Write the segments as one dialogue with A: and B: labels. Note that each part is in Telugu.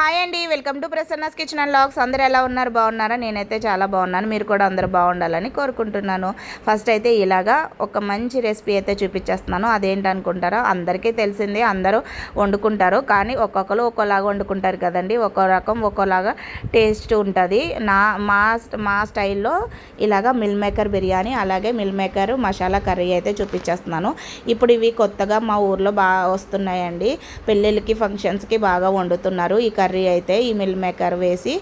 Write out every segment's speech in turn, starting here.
A: హాయ్ అండి welcome to Prasanna's kitchen and logs అందరూ ఎలా ఉన్నారు? బాగున్నారా? నేనైతే చాలా బాగున్నాను. మీరు కూడా అందరూ బాగుండాలని కోరుకుంటున్నాను. ఫస్ట్ అయితే ఇలాగా ఒక మంచి రెసిపీ అయితే చూపించేస్తున్నాను. అదేంటి అనుకుంటారో అందరికీ తెలిసిందే. అందరూ వండుకుంటారు. కానీ ఒక్కొక్కరు ఒక్కోలాగా వండుకుంటారు కదండి. ఒక్కో రకం ఒక్కోలాగా టేస్ట్ ఉంటుంది. నా మా మా స్టైల్లో ఇలాగా మిల్ మేకర్ బిర్యానీ అలాగే మిల్ మేకర్ మసాలా కర్రీ అయితే చూపించేస్తున్నాను. ఇప్పుడు ఇవి కొత్తగా మా ఊర్లో బాగా వస్తున్నాయండి. పెళ్ళిళ్ళకి ఫంక్షన్స్కి బాగా వండుతున్నారు. ఈ కర్రీ అయితే ఈ మిల్ మేకర్ వేసి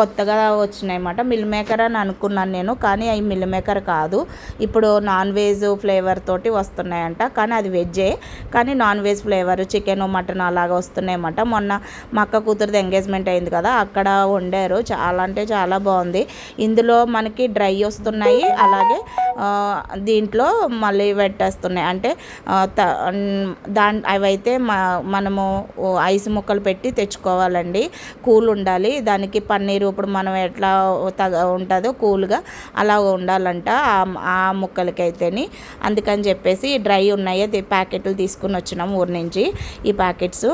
A: కొత్తగా వచ్చినాయి అన్నమాట మిల్ మేకర్ అని అనుకున్నాను నేను కానీ అవి మిల్ మేకర్ కాదు. ఇప్పుడు నాన్ వెజ్ ఫ్లేవర్ తోటి వస్తున్నాయంట కానీ అది వెజ్జే. కానీ non veg flavour chicken mutton అలాగా వస్తున్నాయన్నమాట. మొన్న మా అక్క కూతురుది ఎంగేజ్మెంట్ అయింది కదా అక్కడ వండారు. చాలా అంటే చాలా బాగుంది. ఇందులో మనకి డ్రై వస్తున్నాయి అలాగే దీంట్లో మళ్ళీ పెట్టేస్తున్నాయి. అంటే దాని అవైతే మనము ఐస్ ముక్కలు పెట్టి తెచ్చుకోవాలండి. కూల్ ఉండాలి. దానికి పన్నీరు ఇప్పుడు మనం ఎట్లా తగ ఉంటుందో కూల్గా అలా ఉండాలంట ఆ ముక్కలకైతేని. అందుకని చెప్పేసి డ్రై ఉన్నాయి ప్యాకెట్లు తీసుకుని వచ్చినాం ఊరి నుంచి ఈ ప్యాకెట్స్.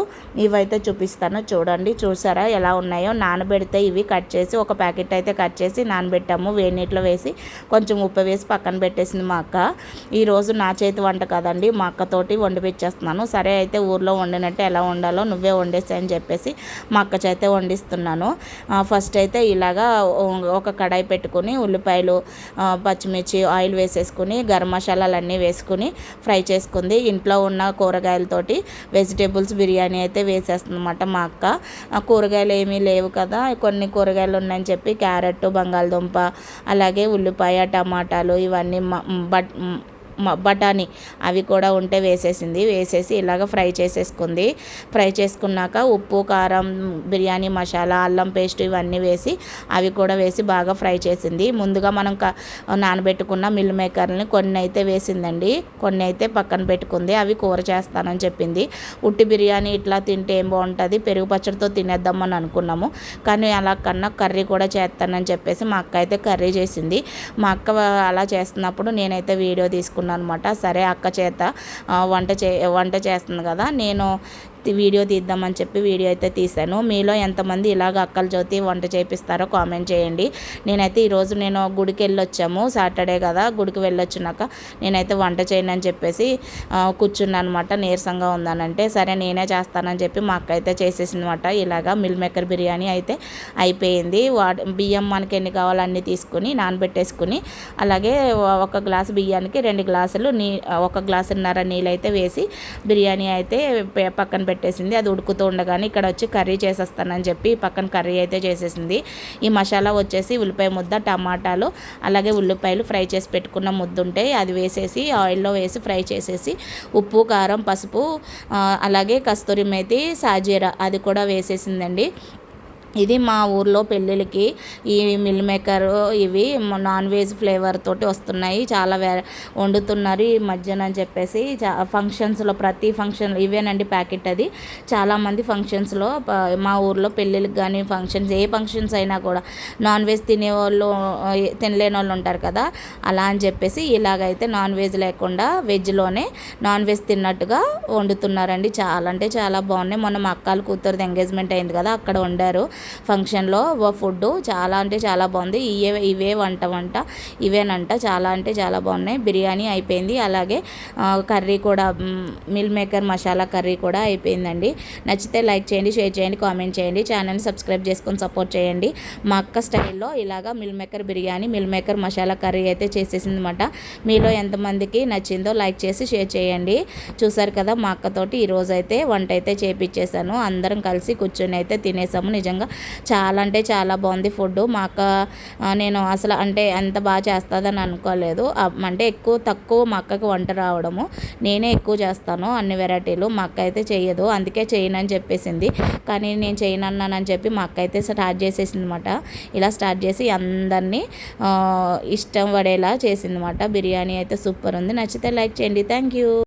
A: ఇవైతే చూపిస్తాను. చూడండి చూసారా ఎలా ఉన్నాయో. నానబెడితే ఇవి కట్ చేసి ఒక ప్యాకెట్ అయితే కట్ చేసి నానబెట్టాము. వేడి నీటిలో వేసి కొంచెం ఉప్పు వేసి పక్కన పెట్టేసింది మా అక్క. ఈరోజు నా చేతి వంట కదండి మా అక్కతోటి వండిపించేస్తున్నాను సరే అయితే ఊర్లో వండినట్టు ఎలా వండాలో నువ్వే వండేసి అని చెప్పేసి మా అక్క చేతే వండిస్తున్నాను. ఫస్ట్ అయితే ఇలాగా ఒక కడాయి పెట్టుకుని ఉల్లిపాయలు పచ్చిమిర్చి ఆయిల్ వేసేసుకుని గరం మసాలాలన్నీ వేసుకుని ఫ్రై చేసుకుంది. ఇంట్లో ఉన్న కూరగాయలతోటి వెజిటేబుల్స్ బిర్యానీ అయితే వేసేస్తుందన్నమాట మా అక్క. కూరగాయలు ఏమీ లేవు కదా కొన్ని కూరగాయలు ఉన్నాయని చెప్పి క్యారెట్ బంగాళదుంప అలాగే ఉల్లిపాయ టమాటాలు ఇవన్నీ బట్ బఠానీ అవి కూడా ఉంటే వేసేసింది. వేసేసి ఇలాగ ఫ్రై చేసేసుకుంది. ఫ్రై చేసుకున్నాక ఉప్పు కారం బిర్యానీ మసాలా అల్లం పేస్ట్ ఇవన్నీ వేసి అవి కూడా వేసి బాగా ఫ్రై చేసింది. ముందుగా మనం నానబెట్టుకున్న మిల్ మేకర్ని కొన్ని అయితే వేసిందండి. కొన్ని అయితే పక్కన పెట్టుకుంది. అవి కూర చేస్తానని చెప్పింది. ఉట్టి బిర్యానీ ఇట్లా తింటే ఏం బాగుంటుంది? పెరుగు పచ్చడితో తినేద్దామని అనుకున్నాము. కానీ అలా కన్నా కర్రీ కూడా చేస్తానని చెప్పేసి మా అక్క అయితే కర్రీ చేసింది. మా అక్క అలా చేస్తున్నప్పుడు నేనైతే వీడియో తీసుకున్నాను. అనమాట సరే అక్క చేత వంట చే వంట చేస్తుంది కదా. నేను వీడియో తీద్దామని చెప్పి వీడియో అయితే తీశాను. మీలో ఎంతమంది ఇలాగ అక్కల జ్యోతి వంట చేపిస్తారో కామెంట్ చేయండి. నేనైతే ఈరోజు నేను గుడికి వెళ్ళొచ్చాము. సాటర్డే కదా గుడికి వెళ్ళొచ్చినాక నేనైతే వంట చేయను అని చెప్పేసి కూర్చున్నాను అనమాట నీరసంగా ఉందనంటే సరే నేనే చేస్తానని చెప్పి మా అక్క అయితే చేసేసిందనమాట. ఇలాగా మిల్ మేకర్ బిర్యానీ అయితే అయిపోయింది. వా బియ్యం మనకి ఎన్ని కావాలో అన్నీ తీసుకుని నానబెట్టేసుకుని అలాగే ఒక గ్లాసు బియ్యానికి రెండు గ్లాసులు నీ ఒక గ్లాసున్నర నీళ్ళు అయితే వేసి బిర్యానీ అయితే పక్కన పెట్టేసింది. అది ఉడుకుతూ ఉండగానే ఇక్కడ వచ్చి కర్రీ చేసేస్తానని చెప్పి పక్కన కర్రీ అయితే చేసేసింది. ఈ మసాలా వచ్చేసి ఉల్లిపాయ ముద్ద టమాటాలు అలాగే ఉల్లిపాయలు ఫ్రై చేసి పెట్టుకున్న ముద్ద ఉంటే అది వేసేసి ఆయిల్లో వేసి ఫ్రై చేసేసి ఉప్పు కారం పసుపు అలాగే కస్తూరి మేతి సాజీరా అది కూడా వేసేసిందండి. ఇది మా ఊర్లో పెళ్ళిళ్ళకి ఈ మిల్ మేకర్ ఇవి నాన్ వెజ్ ఫ్లేవర్ తోటి వస్తున్నాయి. చాలా వే వండుతున్నారు ఈ మధ్యన అని చెప్పేసి. ఫంక్షన్స్లో ప్రతి ఫంక్షన్ ఇవేనండి ప్యాకెట్ అది. చాలామంది ఫంక్షన్స్లో మా ఊర్లో పెళ్ళిళ్ళకి కానీ ఫంక్షన్స్ ఏ ఫంక్షన్స్ అయినా కూడా నాన్ వెజ్ తినేవాళ్ళు తినలేని వాళ్ళు ఉంటారు కదా. అలా అని చెప్పేసి ఇలాగైతే నాన్ వెజ్ లేకుండా వెజ్లోనే నాన్ వెజ్ తిన్నట్టుగా వండుతున్నారండి. చాలా అంటే చాలా బాగున్నాయి. మొన్న మా అక్కలు కూతురుది ఎంగేజ్మెంట్ అయింది కదా అక్కడ వండారు. ఫంక్షన్లో ఫుడ్ చాలా అంటే చాలా బాగుంది. ఇవే ఇవే వంట వంట ఇవేనంట. చాలా అంటే చాలా బాగున్నాయి. బిర్యానీ అయిపోయింది. అలాగే కర్రీ కూడా మిల్ మేకర్ మసాలా కర్రీ కూడా అయిపోయిందండి. నచ్చితే లైక్ చేయండి షేర్ చేయండి కామెంట్ చేయండి. ఛానల్ని సబ్స్క్రైబ్ చేసుకొని సపోర్ట్ చేయండి. మా అక్క స్టైల్లో ఇలాగా meal maker biryani meal maker masala curry అయితే చేసేసింది అనమాట మీలో ఎంతమందికి నచ్చిందో లైక్ చేసి షేర్ చేయండి. చూసారు కదా మా అక్కతోటి ఈరోజు అయితే వంట అయితే చేపించేశాను అందరం కలిసి కూర్చొని అయితే తినేసాము. నిజంగా చాలా అంటే చాలా బాగుంది ఫుడ్ మా అక్క నేను అసలు అంటే ఎంత బాగా చేస్తుందని అనుకోలేదు. అంటే ఎక్కువ తక్కువ మా అక్కకి వంట రావడము. నేనే ఎక్కువ చేస్తాను అన్ని వెరైటీలు. మా అక్క అయితే చేయదు అందుకే చేయనని చెప్పేసింది. కానీ నేను చేయనన్నానని చెప్పి మా అక్క అయితే స్టార్ట్ చేసేసింది అనమాట ఇలా స్టార్ట్ చేసి అందరినీ ఇష్టం పడేలా చేసింది అనమాట బిర్యానీ అయితే సూపర్ ఉంది. నచ్చితే లైక్ చేయండి. Thank you.